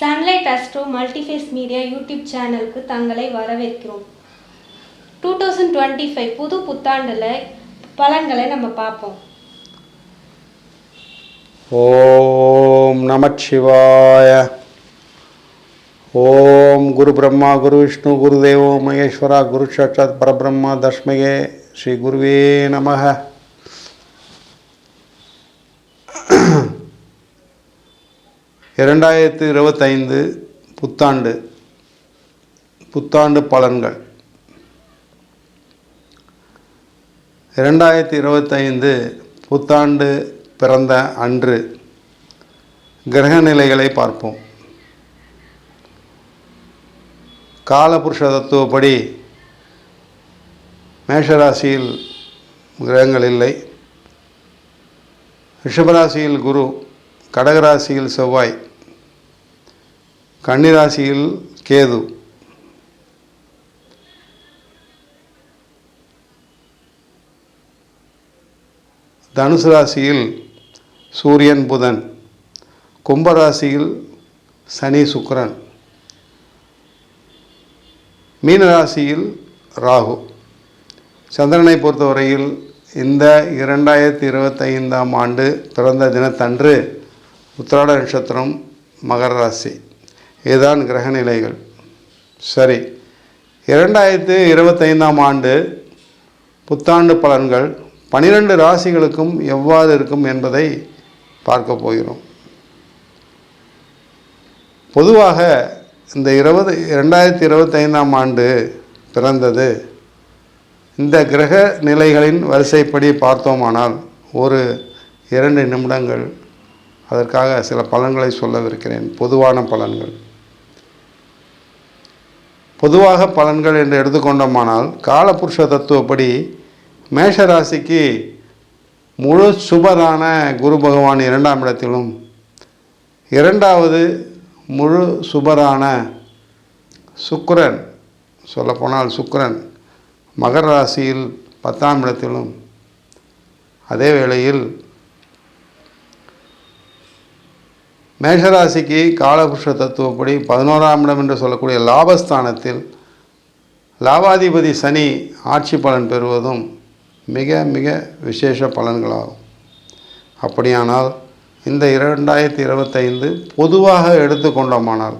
Sunlight Astro multiface media YouTube சேனலுக்கு தங்களை வரவேற்கிறோம். டூ தௌசண்ட் டுவெண்ட்டி ஃபைவ் புது புத்தாண்டில் பலன்களை நம்ம பார்ப்போம். ஓம் நமச்சிவாய. ஓம் குரு பிரம்மா குரு விஷ்ணு குரு தேவோ மகேஸ்வரா குரு சாட்சாத் பரபிரம்மா தஷ்மகே ஸ்ரீ குருவே நமக. இரண்டாயிரத்து இருபத்தைந்து புத்தாண்டு புத்தாண்டு பலன்கள். இரண்டாயிரத்தி இருபத்தைந்து புத்தாண்டு பிறந்த அன்று கிரக நிலைகளை பார்ப்போம். காலபுருஷ தத்துவப்படி மேஷராசியில் கிரகங்கள் இல்லை. ரிஷபராசியில் குரு கடகராசியில் செவ்வாய். கன்னிராசியில் கேது. தனுசு ராசியில் சூரியன் புதன். கும்பராசியில் சனி சுக்கரன். மீனராசியில் ராகு. சந்திரனை பொறுத்தவரையில் இந்த இரண்டாயிரத்தி இருபத்தைந்தாம் ஆண்டு பிறந்த தினத்தன்று உத்திராட நட்சத்திரம் மகர ராசி. இதுதான் கிரக நிலைகள். சரி. இரண்டாயிரத்து இருபத்தைந்தாம் ஆண்டு புத்தாண்டு பலன்கள் பனிரெண்டு ராசிகளுக்கும் எவ்வாறு இருக்கும் என்பதை பார்க்க போகிறோம். பொதுவாக இந்த இருபது இரண்டாயிரத்தி இருபத்தைந்தாம் ஆண்டு பிறந்தது. இந்த கிரக நிலைகளின் வரிசைப்படி பார்த்தோமானால் ஒரு இரண்டு நிமிடங்கள். அதற்காக சில பலன்களை சொல்லவிருக்கிறேன். பொதுவான பலன்கள். பொதுவாக பலன்கள் என்று எடுத்துக்கொண்டோமானால் காலபுருஷ தத்துவப்படி மேஷ ராசிக்கு முழு சுபரான குரு பகவான் இரண்டாம் இடத்திலும் இரண்டாவது முழு சுபரான சுக்கரன் சொல்லப்போனால் சுக்கிரன் மகர ராசியில் பத்தாம் இடத்திலும் அதே வேளையில் மேஷராசிக்கு காலபுருஷ தத்துவப்படி பதினோராம் இடம் என்று சொல்லக்கூடிய லாபஸ்தானத்தில் லாபாதிபதி சனி ஆட்சி பலன் பெறுவதும் மிக மிக விசேஷ பலன்களாகும். அப்படியானால் இந்த இரண்டாயிரத்தி இருபத்தைந்து பொதுவாக எடுத்துக்கொண்டோமானால்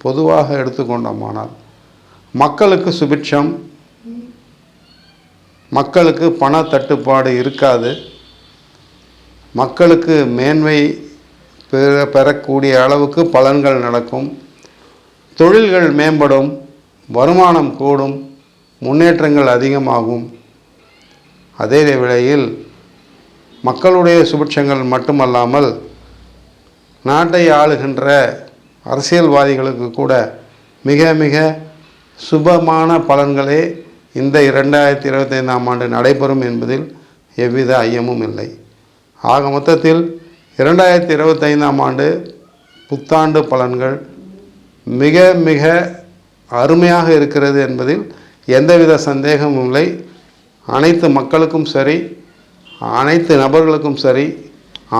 பொதுவாக எடுத்துக்கொண்டோமானால் மக்களுக்கு சுபிட்சம் மக்களுக்கு பண தட்டுப்பாடு இருக்காது மக்களுக்கு மேன்மை பெற பெறக்கூடிய அளவுக்கு பலன்கள் நடக்கும். தொழில்கள் மேம்படும். வருமானம் கூடும். முன்னேற்றங்கள் அதிகமாகும். அதே வேளையில் மக்களுடைய சுபிட்சங்கள் மட்டுமல்லாமல் நாட்டை ஆளுகின்ற அரசியல்வாதிகளுக்கு கூட மிக மிக சுபமான பலன்களே இந்த இரண்டாயிரத்தி இருபத்தைந்தாம் ஆண்டு நடைபெறும் என்பதில் எவ்வித ஐயமும் இல்லை. ஆக மொத்தத்தில் இரண்டாயிரத்தி இருபத்தைந்தாம் ஆண்டு புத்தாண்டு பலன்கள் மிக மிக அருமையாக இருக்கிறது என்பதில் எந்தவித சந்தேகமும் இல்லை. அனைத்து மக்களுக்கும் சரி அனைத்து நபர்களுக்கும் சரி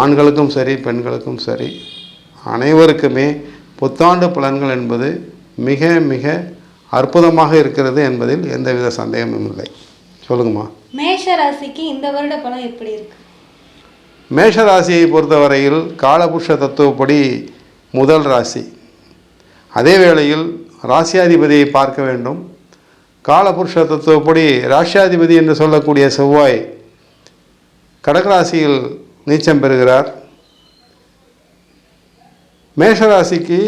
ஆண்களுக்கும் சரி பெண்களுக்கும் சரி அனைவருக்குமே புத்தாண்டு பலன்கள் என்பது மிக மிக அற்புதமாக இருக்கிறது என்பதில் எந்தவித சந்தேகமும் இல்லை. சொல்லுங்கம்மா. மேஷ ராசிக்கு இந்த வருட பலன் எப்படி இருக்கு? மேஷ ராசியை பொறுத்தவரையில் காலபுருஷ தத்துவப்படி முதல் ராசி. அதே வேளையில் ராசியாதிபதியை பார்க்க வேண்டும். காலபுருஷ தத்துவப்படி ராசியாதிபதி என்று சொல்லக்கூடிய செவ்வாய் கடகராசியில் நீச்சம் பெறுகிறார். மேஷராசிக்கு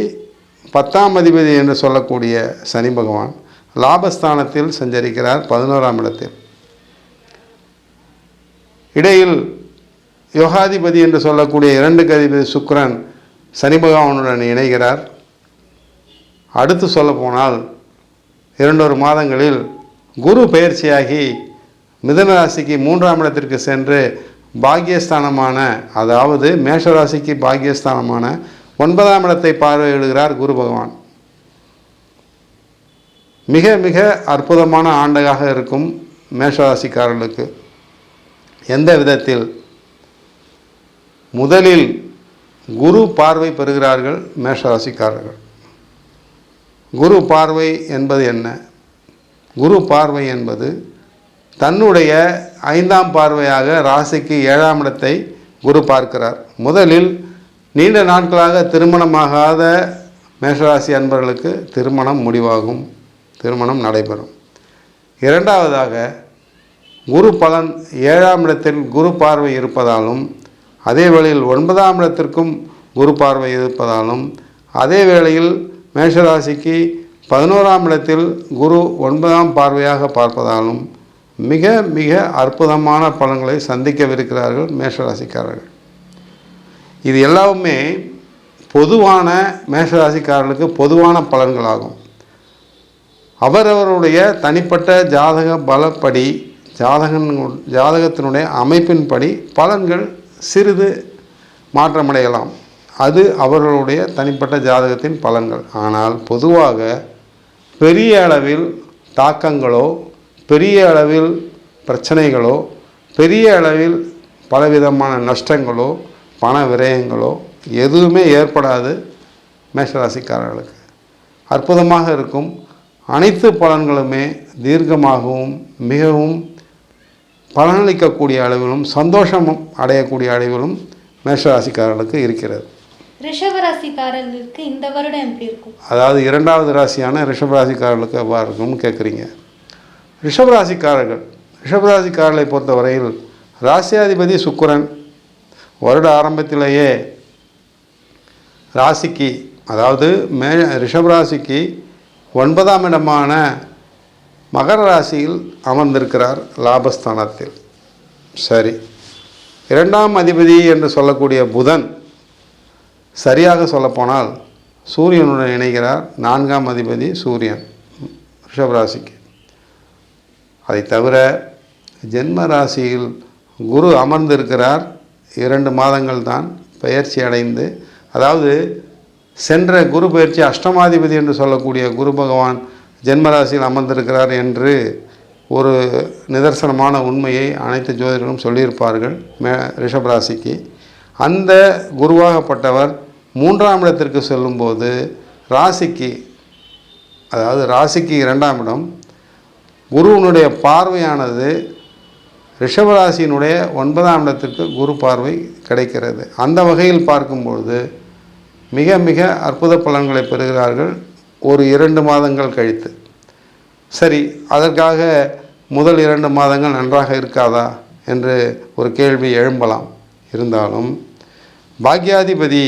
பத்தாம் அதிபதி என்று சொல்லக்கூடிய சனி பகவான் லாபஸ்தானத்தில் சஞ்சரிக்கிறார் பதினோராம் இடத்தில். இடையில் யோகாதிபதி என்று சொல்லக்கூடிய இரண்டு அதிபதி சுக்ரன் சனி பகவானுடன் இணைகிறார். அடுத்து சொல்லப்போனால் இரண்டொரு மாதங்களில் குரு பயிற்சியாகி மிதனராசிக்கு மூன்றாம் இடத்திற்கு சென்று பாக்கியஸ்தானமான அதாவது மேஷராசிக்கு பாக்கியஸ்தானமான ஒன்பதாம் இடத்தை பார்வையிடுகிறார் குரு பகவான். மிக மிக அற்புதமான ஆண்டாக இருக்கும் மேஷராசிக்காரர்களுக்கு எந்த விதத்தில்? முதலில் குரு பார்வை பெறுகிறார்கள் மேஷராசிக்காரர்கள். குரு பார்வை என்பது என்ன? குரு பார்வை என்பது தன்னுடைய ஐந்தாம் பார்வையாக ராசிக்கு ஏழாம் இடத்தை குரு பார்க்கிறார். முதலில் நீண்ட நாட்களாக திருமணமாகாத மேஷராசி அன்பர்களுக்கு திருமணம் முடிவாகும். திருமணம் நடைபெறும். இரண்டாவதாக குரு பலன் ஏழாம் இடத்தில் குரு பார்வை இருப்பதாலும் அதே வேளையில் ஒன்பதாம் இடத்திற்கும் குரு பார்வை இருப்பதாலும் அதே வேளையில் மேஷராசிக்கு பதினோராம் இடத்தில் குரு ஒன்பதாம் பார்வையாக பார்ப்பதாலும் மிக மிக அற்புதமான பலன்களை சந்திக்கவிருக்கிறார்கள் மேஷராசிக்காரர்கள். இது எல்லாமே பொதுவான மேஷராசிக்காரர்களுக்கு பொதுவான பலன்களாகும். அவரவருடைய தனிப்பட்ட ஜாதக பலப்படி ஜாதகன் ஜாதகத்தினுடைய அமைப்பின்படி பலன்கள் சிறிது மாற்றமடையலாம். அது அவர்களுடைய தனிப்பட்ட ஜாதகத்தின் பலன்கள். ஆனால் பொதுவாக பெரிய அளவில் தாக்கங்களோ பெரிய அளவில் பிரச்சனைகளோ பெரிய அளவில் பலவிதமான நஷ்டங்களோ பண விரயங்களோ எதுவுமே ஏற்படாது மேஷராசிக்காரர்களுக்கு. அற்புதமாக இருக்கும். அனைத்து பலன்களுமே தீர்க்கமாகவும் மிகவும் பலனளிக்கக்கூடிய அளவிலும் சந்தோஷம் அடையக்கூடிய அளவிலும் மேஷராசிக்காரர்களுக்கு இருக்கிறது. ரிஷபராசிக்காரர்களுக்கு இந்த வருடம் எப்படி இருக்கும்? அதாவது இரண்டாவது ராசியான ரிஷபராசிக்காரர்களுக்கு எவ்வாறு இருக்கும்னு கேட்குறீங்க ரிஷபராசிக்காரர்கள் ரிஷபராசிக்காரர்களை பொறுத்தவரையில் ராசியாதிபதி சுக்கிரன் வருட ஆரம்பத்திலேயே ராசிக்கு அதாவது மே ரிஷபராசிக்கு ஒன்பதாம் இடமான மகர ராசியில் அமர்ந்திருக்கிறார் லாபஸ்தானத்தில். சரி. இரண்டாம் அதிபதி என்று சொல்லக்கூடிய புதன் சரியாக சொல்லப்போனால் சூரியனுடன் இணைகிறார். நான்காம் அதிபதி சூரியன் ரிஷபராசிக்கு அதை தவிர ஜென்ம ராசியில் குரு அமர்ந்திருக்கிறார். இரண்டு மாதங்கள் தான் பயிற்சி அடைந்து அதாவது சென்ற குரு பயிற்சி அஷ்டமாதிபதி என்று சொல்லக்கூடிய குரு பகவான் ஜென்மராசியில் அமர்ந்திருக்கிறார் என்று ஒரு நிதர்சனமான உண்மையை அனைத்து ஜோதிடர்களும் சொல்லியிருப்பார்கள் மே ரிஷபராசிக்கு. அந்த குருவாகப்பட்டவர் மூன்றாம் இடத்திற்கு செல்லும்போது ராசிக்கு அதாவது ராசிக்கு இரண்டாம் இடம் குருவினுடைய பார்வையானது ரிஷபராசியினுடைய ஒன்பதாம் இடத்திற்கு குரு பார்வை கிடைக்கிறது. அந்த வகையில் பார்க்கும்பொழுது மிக மிக அற்புத பலன்களை பெறுகிறார்கள். ஒரு இரண்டு மாதங்கள் கழித்து. சரி அதற்காக முதல் இரண்டு மாதங்கள் நன்றாக இருக்காதா? என்று ஒரு கேள்வி எழும்பலாம். இருந்தாலும் பாக்யாதிபதி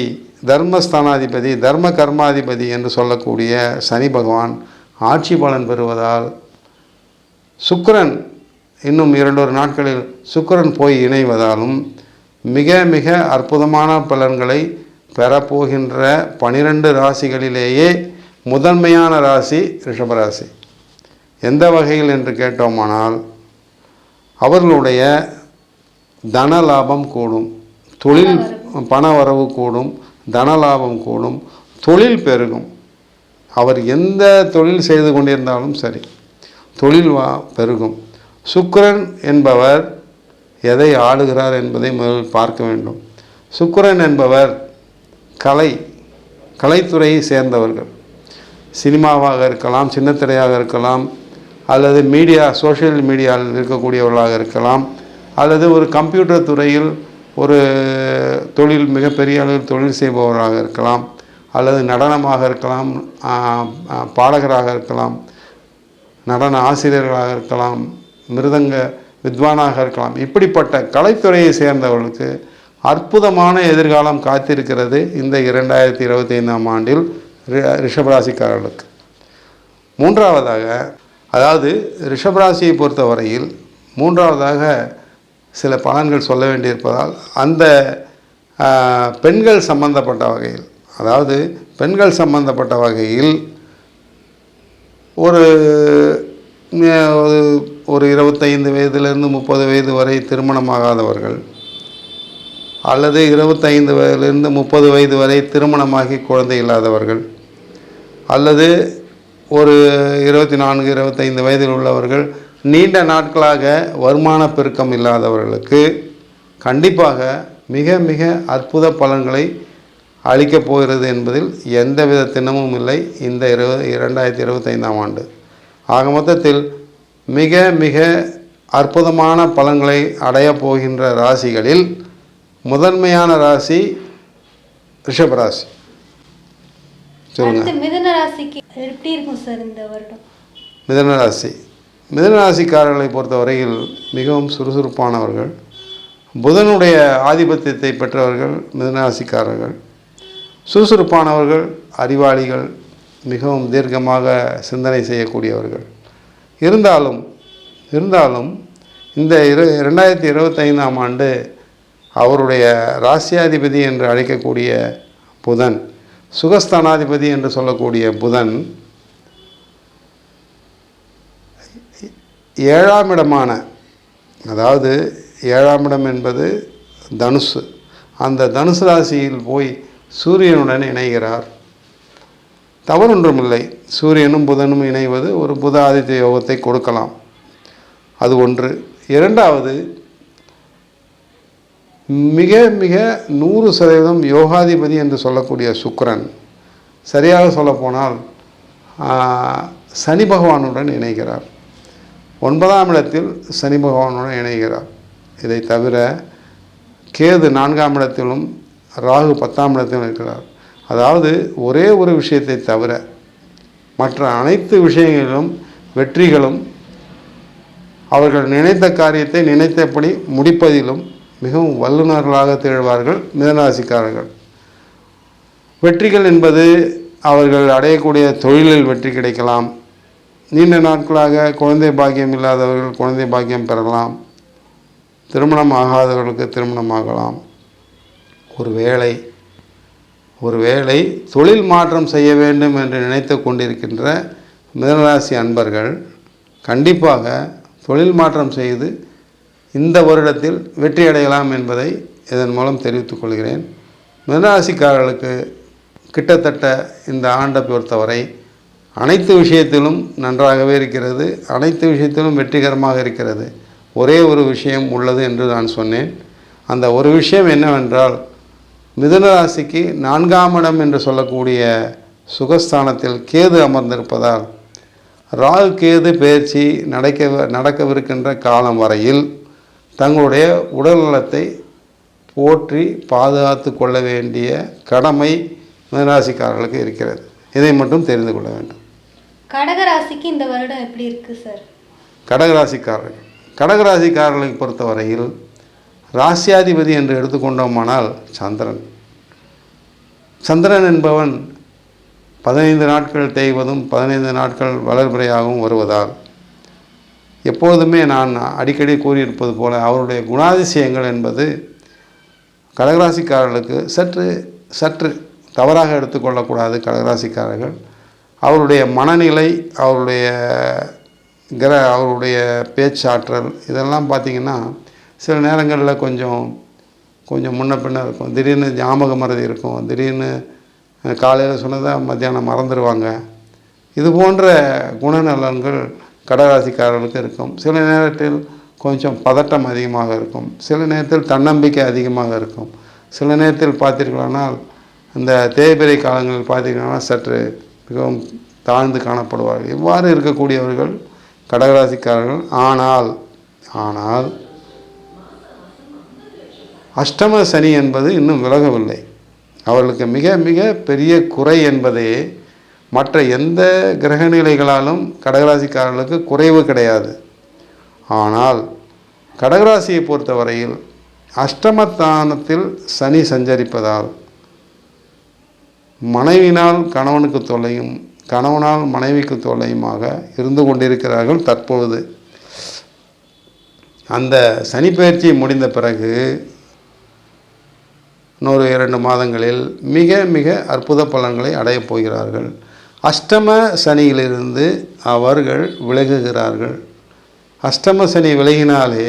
தர்மஸ்தானாதிபதி தர்ம கர்மாதிபதி என்று சொல்லக்கூடிய சனி பகவான் ஆட்சி பலன் பெறுவதால் சுக்கரன் இன்னும் இரண்டொரு நாட்களில் சுக்கிரன் போய் இணைவதாலும் மிக மிக அற்புதமான பலன்களை பெறப்போகின்ற பனிரெண்டு ராசிகளிலேயே முதன்மையான ராசி ரிஷபராசி எந்த வகையில் என்று கேட்டோமானால் அவர்களுடைய தன லாபம் கூடும் தொழில் பண வரவு. கூடும் தன லாபம் கூடும் தொழில் பெருகும். அவர் எந்த தொழில் செய்து கொண்டிருந்தாலும் சரி தொழில் வா பெருகும். சுக்கிரன் என்பவர் எதை ஆளுகிறார் என்பதை முதலில் பார்க்க வேண்டும். சுக்கிரன் என்பவர் கலை கலைத்துறையை சேர்ந்தவர்கள். சினிமாவாக இருக்கலாம் சின்னத்திரையாக இருக்கலாம் அல்லது மீடியா சோஷியல் மீடியாவில் இருக்கக்கூடியவர்களாக இருக்கலாம் அல்லது ஒரு கம்ப்யூட்டர் துறையில் ஒரு தொழில் மிகப்பெரிய அளவில் தொழில் செய்பவராக இருக்கலாம் அல்லது நடனமாக இருக்கலாம் பாடகராக இருக்கலாம் நடன ஆசிரியர்களாக இருக்கலாம் மிருதங்க வித்வானாக இருக்கலாம். இப்படிப்பட்ட கலைத்துறையை சேர்ந்தவர்களுக்கு அற்புதமான எதிர்காலம் காத்திருக்கிறது இந்த இரண்டாயிரத்தி இருபத்தி ஐந்தாம் ஆண்டில். ரிஷபராசிக்காரர்களுக்கு. மூன்றாவதாக அதாவது ரிஷபராசியை பொறுத்தவரையில் மூன்றாவதாக சில பலன்கள் சொல்ல வேண்டியிருப்பதால் அந்த பெண்கள் சம்பந்தப்பட்ட வகையில் அதாவது பெண்கள் சம்பந்தப்பட்ட வகையில் ஒரு ஒரு- ஒரு இருபத்தைந்து வயதிலிருந்து முப்பது வயது வரை திருமணமாகாதவர்கள் அல்லது இருபத்தைந்து வயதிலிருந்து முப்பது வயது வரை திருமணமாகி குழந்தை இல்லாதவர்கள் அல்லது ஒரு இருபத்தி நான்கு இருபத்தைந்து வயதில் உள்ளவர்கள் நீண்ட நாட்களாக வருமான பெருக்கம் இல்லாதவர்களுக்கு கண்டிப்பாக மிக மிக அற்புத பலன்களை அளிக்கப் போகிறது என்பதில் எந்தவித தினமும் இல்லை இந்த இருபது இரண்டாயிரத்தி இருபத்தைந்தாம் ஆண்டு. ஆக மொத்தத்தில் மிக மிக அற்புதமான பலன்களை அடையப் போகின்ற ராசிகளில் முதன்மையான ராசி ரிஷபராசி சொல்லுங்கள் அடுத்து மிதுன ராசிக்கு எப்படி இருக்கும் சார் இந்த வருடம்? மிதனராசி மிதனராசிக்காரர்களை பொறுத்தவரையில் மிகவும் சுறுசுறுப்பானவர்கள். புதனுடைய ஆதிபத்தியத்தை பெற்றவர்கள் மிதனராசிக்காரர்கள் சுறுசுறுப்பானவர்கள் அறிவாளிகள் மிகவும் தீர்க்கமாக சிந்தனை செய்யக்கூடியவர்கள். இருந்தாலும் இருந்தாலும் இந்த இரு ரெண்டாயிரத்தி இருபத்தைந்தாம் ஆண்டு அவருடைய ராசியாதிபதி என்று அழைக்கக்கூடிய புதன் சுகஸ்தானாதிபதி என்று சொல்லக்கூடிய புதன் ஏழாம் இடமான அதாவது ஏழாம் இடம் என்பது தனுசு. அந்த தனுசு ராசியில் போய் சூரியனுடன் இணைகிறார். தவறொன்றுமில்லை. சூரியனும் புதனும் இணைவது ஒரு புத ஆதித்ய யோகத்தை கொடுக்கலாம். அது ஒன்று. இரண்டாவது மிக மிக நூறு சதவீதம் யோகாதிபதி என்று சொல்லக்கூடிய சுக்கரன் சரியாக சொல்லப்போனால் சனி பகவானுடன் இணைகிறார். ஒன்பதாம் இடத்தில் சனி பகவானுடன் இணைகிறார். இதை தவிர கேது நான்காம் இடத்திலும் ராகு பத்தாம் இடத்திலும் இருக்கிறார். அதாவது ஒரே ஒரு விஷயத்தை தவிர மற்ற அனைத்து விஷயங்களிலும் வெற்றிகளும் அவர்கள் நினைத்த காரியத்தை நினைத்தபடி முடிப்பதிலும் மிகவும் வல்லுநர்களாக திகழ்வார்கள் மிதனராசிக்காரர்கள். வெற்றிகள் என்பது அவர்கள் அடையக்கூடிய தொழிலில் வெற்றி கிடைக்கலாம். நீண்ட நாட்களாக குழந்தை பாக்கியம் இல்லாதவர்கள் குழந்தை பாக்கியம் பெறலாம். திருமணம் ஆகாதவர்களுக்கு திருமணம் ஆகலாம். ஒரு வேலை ஒரு வேளை தொழில் மாற்றம் செய்ய வேண்டும் என்று நினைத்து கொண்டிருக்கின்ற மிதனராசி அன்பர்கள் கண்டிப்பாக தொழில் மாற்றம் செய்து இந்த வருடத்தில் வெற்றி அடையலாம் என்பதை இதன் மூலம் தெரிவித்துக் கொள்கிறேன். மிதனராசிக்காரர்களுக்கு கிட்டத்தட்ட இந்த ஆண்டை பொறுத்தவரை அனைத்து விஷயத்திலும் நன்றாகவே இருக்கிறது. அனைத்து விஷயத்திலும் வெற்றிகரமாக இருக்கிறது. ஒரே ஒரு விஷயம் உள்ளது என்று நான் சொன்னேன். அந்த ஒரு விஷயம் என்னவென்றால் மிதுன ராசிக்கு நான்காம் இடம் என்று சொல்லக்கூடிய சுகஸ்தானத்தில் கேது அமர்ந்திருப்பதால் ராகு கேது பயிற்சி நடக்க நடக்கவிருக்கின்ற காலம் வரையில் தங்களுடைய உடல் நலத்தை போற்றி பாதுகாத்து கொள்ள வேண்டிய கடமை மிதனராசிக்காரர்களுக்கு இருக்கிறது. இதை மட்டும் தெரிந்து கொள்ள வேண்டும். கடக ராசிக்கு இந்த வருடம் எப்படி இருக்கு சார் கடகராசிக்காரர்கள். கடகராசிக்காரர்களை பொறுத்தவரையில் ராசியாதிபதி என்று எடுத்துக்கொண்டோமானால் சந்திரன். சந்திரன் என்பவன் பதினைந்து நாட்கள் தேய்வதும் பதினைந்து நாட்கள் வளர்பிறையாகவும் வருவதால் எப்பொழுதுமே நான் அடிக்கடி கூறியிருப்பது போல அவருடைய குணாதிசயங்கள் என்பது கடகராசிக்காரர்களுக்கு சற்று சற்று தவறாக எடுத்துக்கொள்ளக்கூடாது கடகராசிக்காரர்கள். அவருடைய மனநிலை அவருடைய கிர அவருடைய பேச்சாற்றல் இதெல்லாம் பார்த்திங்கன்னா சில நேரங்களில் கொஞ்சம் கொஞ்சம் முன்ன பின்ன இருக்கும். திடீர்னு ஞாபக மறதி இருக்கும். திடீர்னு காலையில் சொன்னதாக மத்தியானம் மறந்துடுவாங்க. இது போன்ற குணநலன்கள் கடகராசிக்காரர்களுக்கு இருக்கும். சில நேரத்தில் கொஞ்சம் பதட்டம் அதிகமாக இருக்கும். சில நேரத்தில் தன்னம்பிக்கை அதிகமாக இருக்கும். சில நேரத்தில் பார்த்தீர்களானால் இந்த தேய்பிரை காலங்களில் பார்த்தீங்கன்னா சற்று மிகவும் தாழ்ந்து காணப்படுவார்கள். இவ்வாறு இருக்கக்கூடியவர்கள் கடகராசிக்காரர்கள். ஆனால் ஆனால் அஷ்டம சனி என்பது இன்னும் விலகவில்லை. அவர்களுக்கு மிக மிக பெரிய குறை என்பதே மற்ற எந்த கிரக நிலைகளாலும் கடகராசிக்காரர்களுக்கு குறைவு கிடையாது. ஆனால் கடகராசியை பொறுத்தவரையில் அஷ்டமத்தானத்தில் சனி சஞ்சரிப்பதால் மனைவினால் கணவனுக்கு தொல்லையும் கணவனால் மனைவிக்கு தொல்லையுமாக இருந்து கொண்டிருக்கிறார்கள் தற்பொழுது. அந்த சனிப்பெயர்ச்சி முடிந்த பிறகு இன்னொரு இரண்டு மாதங்களில் மிக மிக அற்புத பலன்களை அடையப் போகிறார்கள். அஷ்டம சனியிலிருந்து அவர்கள் விலகுகிறார்கள். அஷ்டம சனி விலகினாலே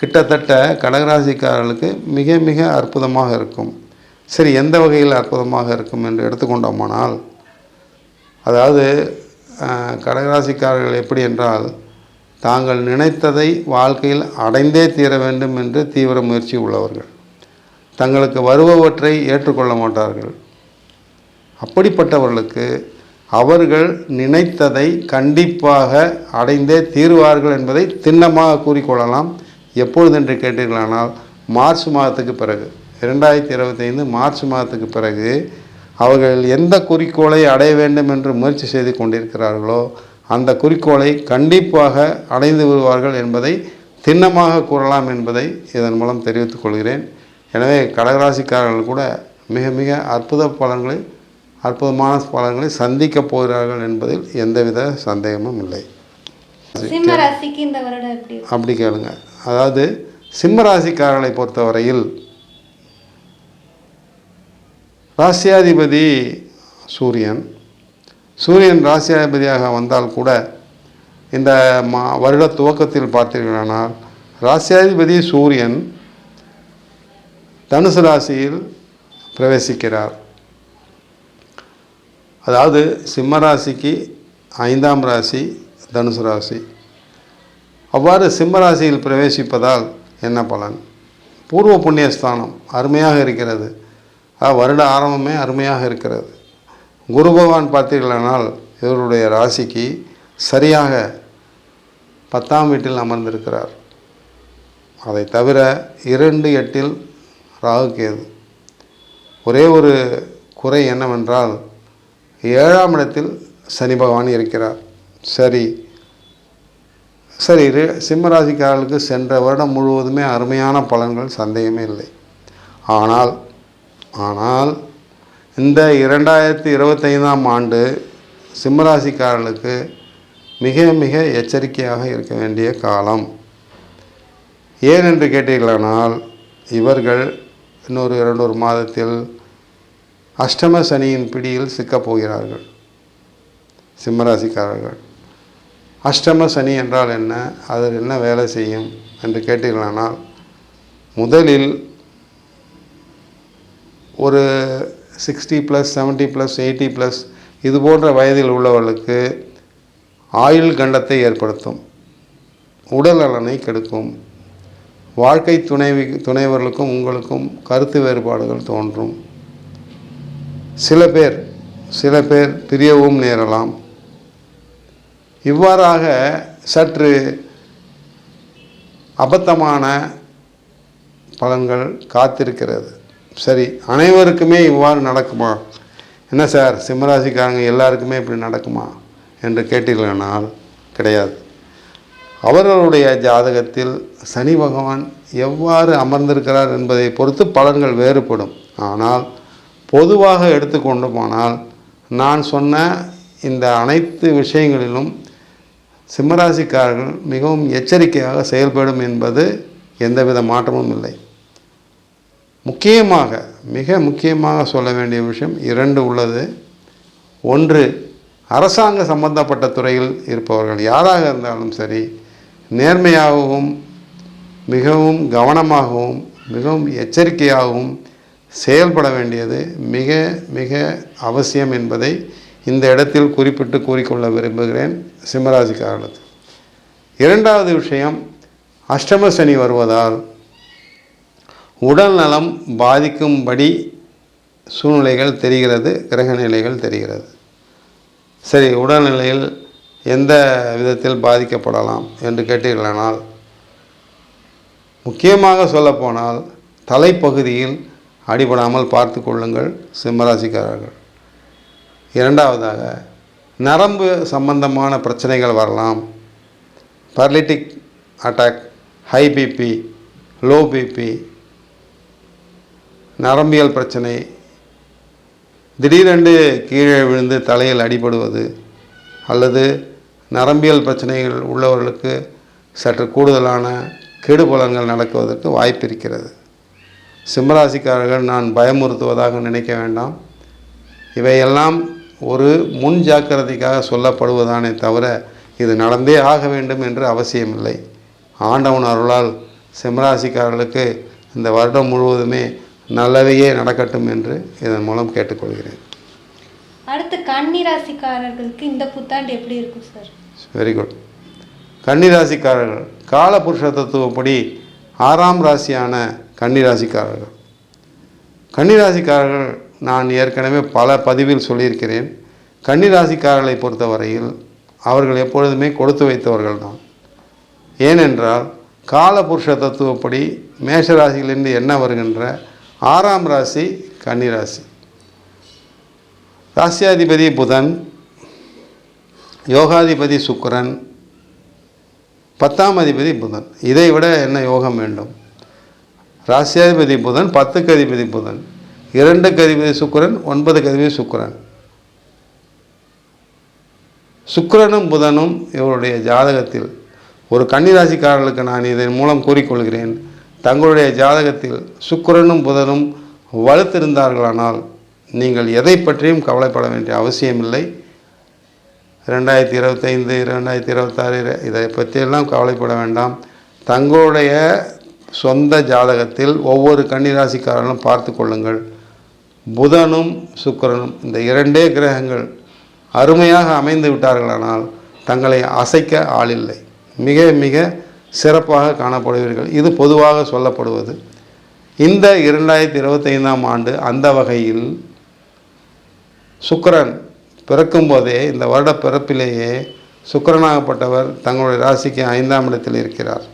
கிட்டத்தட்ட கடகராசிக்காரர்களுக்கு மிக மிக அற்புதமாக இருக்கும். சரி எந்த வகையில் அற்புதமாக இருக்கும் என்று எடுத்துக்கொண்டோமானால் அதாவது கடகராசிக்காரர்கள் எப்படி என்றால் தாங்கள் நினைத்ததை வாழ்க்கையில் அடைந்தே தீர வேண்டும் என்று தீவிர முயற்சி உள்ளவர்கள். தங்களுக்கு வருபவற்றை ஏற்றுக்கொள்ள மாட்டார்கள். அப்படிப்பட்டவர்களுக்கு அவர்கள் நினைத்ததை கண்டிப்பாக அடைந்தே தீருவார்கள் என்பதை திண்ணமாக கூறிக்கொள்ளலாம். எப்பொழுது என்று கேட்டீர்களானால் மார்ச் மாதத்துக்கு பிறகு இரண்டாயிரத்தி இருபத்தைந்து மார்ச் மாதத்துக்கு பிறகு அவர்கள் எந்த குறிக்கோளை அடைய வேண்டும் என்று முயற்சி செய்து கொண்டிருக்கிறார்களோ அந்த குறிக்கோளை கண்டிப்பாக அடைந்து விடுவார்கள் என்பதை திண்ணமாக கூறலாம் என்பதை இதன் மூலம் தெரிவித்துக் கொள்கிறேன். எனவே கடகராசிக்காரர்கள் கூட மிக மிக அற்புத பலன்களை அற்புதமான பலன்களை சந்திக்கப் போகிறார்கள் என்பதில் எந்தவித சந்தேகமும் இல்லை? அப்படி கேளுங்க. அதாவது சிம்ம ராசிக்காரர்களை பொறுத்தவரையில் ராசியாதிபதி சூரியன். சூரியன் ராசியாதிபதியாக வந்தால் கூட இந்த மா வருட துவக்கத்தில் பார்த்தீர்களானால் ராசியாதிபதி சூரியன் தனுசு ராசியில் பிரவேசிக்கிறார். அதாவது சிம்ம ராசிக்கு ஐந்தாம் ராசி தனுசு ராசி. அவ்வாறு சிம்ம ராசியில் பிரவேசிப்பதால் என்ன பலன்? பூர்வ புண்ணியஸ்தானம் அருமையாக இருக்கிறது. வருட ஆரம்பமே அருமையாக இருக்கிறது. குரு பகவான் பார்த்தீர்களானால் இவருடைய ராசிக்கு சரியாக பத்தாம் வீட்டில் அமர்ந்திருக்கிறார். அதை தவிர இரண்டு எட்டில் ராகு கேது ஒரே ஒரு குறை என்னவென்றால் ஏழாம் இடத்தில் சனி பகவான் இருக்கிறார். சரி. சரி சிம்மராசிக்காரர்களுக்கு சென்ற வருடம் முழுவதுமே அருமையான பலன்கள் சந்தேகமே இல்லை. ஆனால் ஆனால் இந்த இரண்டாயிரத்தி இருபத்தைந்தாம் ஆண்டு சிம்மராசிக்காரர்களுக்கு மிக மிக எச்சரிக்கையாக இருக்க வேண்டிய காலம். ஏன் என்று கேட்டீர்களானால் இவர்கள் இன்னொரு இரண்டொரு மாதத்தில் அஷ்டம சனியின் பிடியில் சிக்கப் போகிறார்கள். சிம்மராசிக்காரர்கள். அஷ்டம சனி என்றால் என்ன? அது என்ன வேலை செய்யும்? என்று கேட்டீர்களானால் முதலில் ஒரு sixty plus seventy plus eighty plus இது போன்ற வயதில் உள்ளவர்களுக்கு ஆயுள் கண்டத்தை ஏற்படுத்தும். உடல் நலனை கெடுக்கும். வாழ்க்கை துணைவி துணைவர்களுக்கும் உங்களுக்கும் கருத்து வேறுபாடுகள் தோன்றும். சில பேர் சில பேர் பிரியவும் நேரலாம். இவ்வாறாக சற்று அபத்தமான பலன்கள் காத்திருக்கிறது. சரி அனைவருக்குமே இவ்வாறு நடக்குமா? என்ன சார் சிம்மராசிக்காரங்க எல்லாருக்குமே இப்படி நடக்குமா? என்று கேட்டீர்களானால் கிடையாது. அவர்களுடைய ஜாதகத்தில் சனி பகவான் எவ்வாறு அமர்ந்திருக்கிறார் என்பதை பொறுத்து பலன்கள் வேறுபடும். ஆனால் பொதுவாக எடுத்துக்கொண்டு போனால் நான் சொன்ன இந்த அனைத்து விஷயங்களிலும் சிம்மராசிக்காரர்கள் மிகவும் எச்சரிக்கையாக செயல்படும் என்பது எந்தவித மாற்றமும் இல்லை. முக்கியமாக மிக முக்கியமாக சொல்ல வேண்டிய விஷயம் இரண்டு உள்ளது. ஒன்று அரசாங்க சம்பந்தப்பட்ட துறையில் இருப்பவர்கள் யாராக இருந்தாலும் சரி நேர்மையாகவும் மிகவும் கவனமாகவும் மிகவும் எச்சரிக்கையாகவும் செயல்பட வேண்டியது மிக மிக அவசியம் என்பதை இந்த இடத்தில் குறிப்பிட்டு கூறிக்கொள்ள விரும்புகிறேன் சிம்மராசிக்காரர்களுக்கு இரண்டாவது விஷயம் அஷ்டம சனி வருவதால் உடல் நலம் பாதிக்கும்படி சூழ்நிலைகள் தெரிகிறது கிரக நிலைகள் தெரிகிறது. சரி உடல்நிலையில் எந்த விதத்தில் பாதிக்கப்படலாம் என்று கேட்டீர்களானால் முக்கியமாக சொல்லப்போனால் தலைப்பகுதியில் அடிபடாமல் பார்த்து கொள்ளுங்கள் சிம்மராசிக்காரர்கள். இரண்டாவதாக நரம்பு சம்பந்தமான பிரச்சனைகள் வரலாம். Paralytic attack high BP low BP நரம்பியல் பிரச்சனை. திடீரென்று கீழே விழுந்து தலையில் அடிபடுவது அல்லது நரம்பியல் பிரச்சனைகள் உள்ளவர்களுக்கு சற்று கூடுதலான கெடுபலன்கள் நடக்குவதற்கு வாய்ப்பு இருக்கிறது. சிம்மராசிக்காரர்கள் நான் பயமுறுத்துவதாக நினைக்க வேண்டாம். இவையெல்லாம் ஒரு முன் ஜாக்கிரதைக்காக சொல்லப்படுவதானே தவிர இது நடந்தே ஆக வேண்டும் என்று அவசியமில்லை. ஆண்டவன் அருளால் சிம்மராசிக்காரர்களுக்கு இந்த வருடம் முழுவதுமே நல்லவையே நடக்கட்டும் என்று இதன் மூலம் கேட்டுக்கொள்கிறேன். அடுத்து கன்னி ராசிக்காரர்களுக்கு இந்த புத்தாண்டு எப்படி இருக்கும் சார்? வெரி குட் கன்னிராசிக்காரர்கள் காலபுருஷ தத்துவப்படி ஆறாம் ராசியான கன்னிராசிக்காரர்கள். கன்னிராசிக்காரர்கள் நான் ஏற்கனவே பல பதிவில் சொல்லியிருக்கிறேன். கன்னிராசிக்காரர்களை பொறுத்தவரையில் அவர்கள் எப்பொழுதுமே கொடுத்து வைத்தவர்கள் தான் ஏனென்றால் காலபுருஷ தத்துவப்படி மேஷராசியிலிருந்து என்ன வருகின்ற ஆறாம் ராசி கன்னிராசி. ராசியாதிபதி புதன் யோகாதிபதி சுக்கரன் பத்தாம் அதிபதி புதன். இதை விட என்ன யோகம் வேண்டும்? ராசியாதிபதி புதன் பத்துக்கு அதிபதி புதன் இரண்டு கதிபதி சுக்கிரன் ஒன்பது கதிபதி சுக்கரன். சுக்கரனும் புதனும் இவருடைய ஜாதகத்தில் ஒரு கன்னிராசிக்காரர்களுக்கு நான் இதன் மூலம் கூறிக்கொள்கிறேன். தங்களுடைய ஜாதகத்தில் சுக்கிரனும் புதனும் வலுத்திருந்தார்களானால் நீங்கள் எதை பற்றியும் கவலைப்பட வேண்டிய அவசியமில்லை. ரெண்டாயிரத்தி இருபத்தைந்து ரெண்டாயிரத்தி இருபத்தாறு இதை பற்றியெல்லாம் கவலைப்பட வேண்டாம். தங்களுடைய சொந்த ஜாதகத்தில் ஒவ்வொரு கன்னிராசிக்காரனும் பார்த்து கொள்ளுங்கள். புதனும் சுக்கிரனும் இந்த இரண்டே கிரகங்கள் அருமையாக அமைந்து விட்டார்களானால் தங்களை அசைக்க ஆளில்லை. மிக மிக சிறப்பாக காணப்படுவீர்கள். இது பொதுவாக சொல்லப்படுவது. இந்த இரண்டாயிரத்தி இருபத்தைந்தாம் ஆண்டு அந்த வகையில் சுக்கரன் பிறக்கும்போதே இந்த வருட பிறப்பிலேயே சுக்கரனாகப்பட்டவர் தங்களுடைய ராசிக்கு ஐந்தாம் இடத்தில் இருக்கிறார்.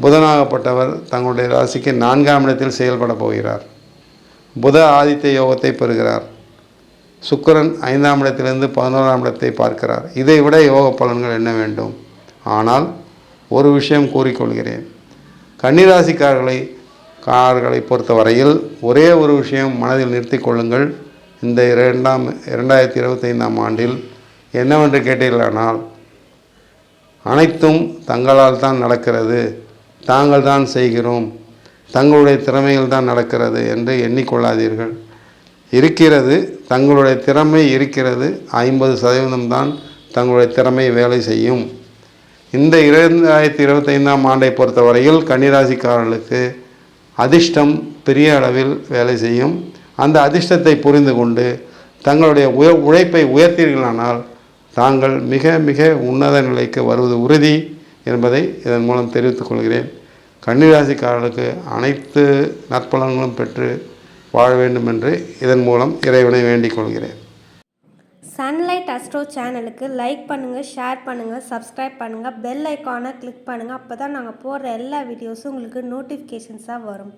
புதனாகப்பட்டவர் தங்களுடைய ராசிக்கு நான்காம் இடத்தில் செயல்பட போகிறார். புத ஆதித்ய யோகத்தை பெறுகிறார். சுக்கரன் ஐந்தாம் இடத்திலிருந்து பதினோராம் இடத்தை பார்க்கிறார். இதை விட யோக பலன்கள் என்ன வேண்டும்? ஆனால் ஒரு விஷயம் கூறிக்கொள்கிறேன். கன்னிராசிக்காரர்களை காரர்களை பொறுத்தவரையில் ஒரே ஒரு விஷயம் மனதில் நிறுத்தி கொள்ளுங்கள். இந்த இரண்டாம் இரண்டாயிரத்தி இருபத்தைந்தாம் ஆண்டில் என்னவென்று கேட்டீர்களானால் அனைத்தும் தங்களால் தான் நடக்கிறது. தாங்கள் தான் செய்கிறோம். தங்களுடைய திறமையில் தான் நடக்கிறது என்று எண்ணிக்கொள்ளாதீர்கள். இருக்கிறது தங்களுடைய திறமை இருக்கிறது ஐம்பது சதவீதம் தான் தங்களுடைய திறமை வேலை செய்யும். இந்த இரண்டாயிரத்தி இருபத்தைந்தாம் ஆண்டை பொறுத்தவரையில் கன்னிராசிக்காரர்களுக்கு அதிர்ஷ்டம் பெரிய அளவில் வேலை செய்யும். அந்த அதிர்ஷ்டத்தை புரிந்து கொண்டு தங்களுடைய உய உழைப்பை உயர்த்தீர்களானால் தாங்கள் மிக மிக உன்னத நிலைக்கு வருவது உறுதி. என்பதை இதன் மூலம் தெரிவித்துக் கொள்கிறேன். கன்னிராசிக்காரர்களுக்கு அனைத்து நற்பலன்களும் பெற்று வாழ வேண்டும் என்று இதன் மூலம் இறைவனை வேண்டிக் கொள்கிறேன். சன்லைட் அஸ்ட்ரோ சேனலுக்கு லைக் பண்ணுங்கள் ஷேர் பண்ணுங்கள் சப்ஸ்கிரைப் பண்ணுங்கள் பெல் ஐக்கானை கிளிக் பண்ணுங்கள் அப்போ தான் நாங்கள் போடுற எல்லா வீடியோஸும் உங்களுக்கு நோட்டிஃபிகேஷன்ஸாக வரும்.